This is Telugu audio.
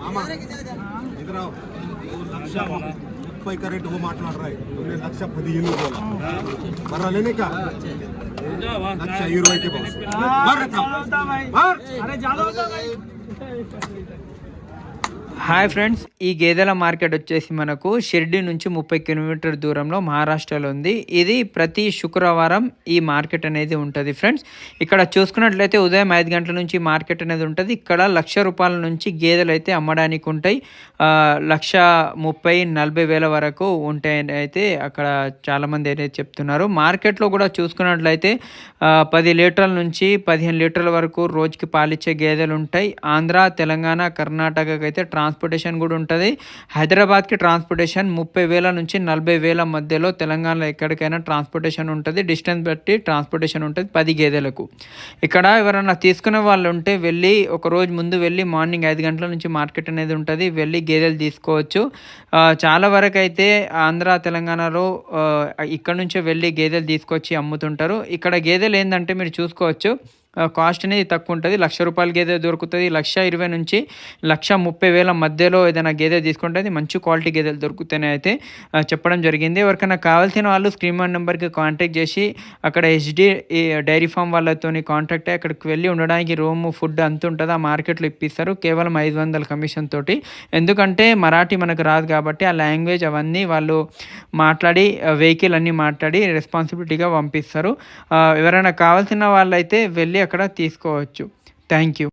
మామా ఎదురావు లక్ష ముప్పై కరెక్ట్గా మాట్లాడరాయి నేను లక్ష పదిహేను బర్రలేనిక లక్ష ఇరవైకి బాగు అరే హాయ్ ఫ్రెండ్స్ ఈ గేదెల మార్కెట్ వచ్చేసి మనకు షిర్డీ నుంచి ముప్పై కిలోమీటర్ దూరంలో మహారాష్ట్రలో ఉంది. ఇది ప్రతి శుక్రవారం ఈ మార్కెట్ అనేది ఉంటుంది ఫ్రెండ్స్. ఇక్కడ చూసుకున్నట్లయితే ఉదయం ఐదు గంటల నుంచి మార్కెట్ అనేది ఉంటుంది. ఇక్కడ లక్ష రూపాయల నుంచి గేదెలు అయితే అమ్మడానికి ఉంటాయి. లక్ష ముప్పై నలభై వేల వరకు ఉంటాయని అయితే అక్కడ చాలామంది అయితే చెప్తున్నారు. మార్కెట్లో కూడా చూసుకున్నట్లయితే పది లీటర్ల నుంచి పదిహేను లీటర్ల వరకు రోజుకి పాలిచ్చే గేదెలు ఉంటాయి. ఆంధ్ర తెలంగాణ కర్ణాటకకి అయితే ట్రాన్స్పోర్టేషన్ కూడా ఉంటుంది. హైదరాబాద్కి ట్రాన్స్పోర్టేషన్ ముప్పై వేల నుంచి నలభై వేల మధ్యలో తెలంగాణలో ఎక్కడికైనా ట్రాన్స్పోర్టేషన్ ఉంటుంది. డిస్టెన్స్ బట్టి ట్రాన్స్పోర్టేషన్ ఉంటుంది పది గేదెలకు. ఇక్కడ ఎవరైనా తీసుకునే వాళ్ళు ఉంటే వెళ్ళి ఒక రోజు ముందు వెళ్ళి మార్నింగ్ ఐదు గంటల నుంచి మార్కెట్ అనేది ఉంటుంది. వెళ్ళి గేదెలు తీసుకోవచ్చు. చాలా వరకు అయితే ఆంధ్ర తెలంగాణలో ఇక్కడ నుంచే వెళ్ళి గేదెలు తీసుకొచ్చి అమ్ముతుంటారు. ఇక్కడ గేదెలు ఏంటంటే మీరు చూసుకోవచ్చు. కాస్ట్ అనేది తక్కువ ఉంటుంది లక్ష రూపాయల గేదె దొరుకుతుంది. లక్ష ఇరవై నుంచి లక్ష ముప్పై వేల మధ్యలో ఏదైనా గేదె తీసుకుంటే అది మంచి క్వాలిటీ గేదెలు దొరుకుతాయని అయితే చెప్పడం జరిగింది. ఎవరికైనా కావాల్సిన వాళ్ళు స్క్రీన్ వన్ నెంబర్కి కాంటాక్ట్ చేసి అక్కడ హెచ్డి డైరీ ఫామ్ వాళ్ళతో కాంటాక్ట్ అయ్యి అక్కడికి వెళ్ళి ఉండడానికి రూమ్ ఫుడ్ అంత ఉంటుంది. ఆ మార్కెట్లో ఇప్పిస్తారు. కేవలం ఐదు వందల కమిషన్ తోటి. ఎందుకంటే మరాఠీ మనకు రాదు కాబట్టి ఆ లాంగ్వేజ్ అవన్నీ వాళ్ళు మాట్లాడి వెహికల్ అన్నీ మాట్లాడి రెస్పాన్సిబిలిటీగా పంపిస్తారు. ఎవరైనా కావాల్సిన వాళ్ళైతే వెళ్ళి అక్కడ తీసుకోవచ్చు. Thank you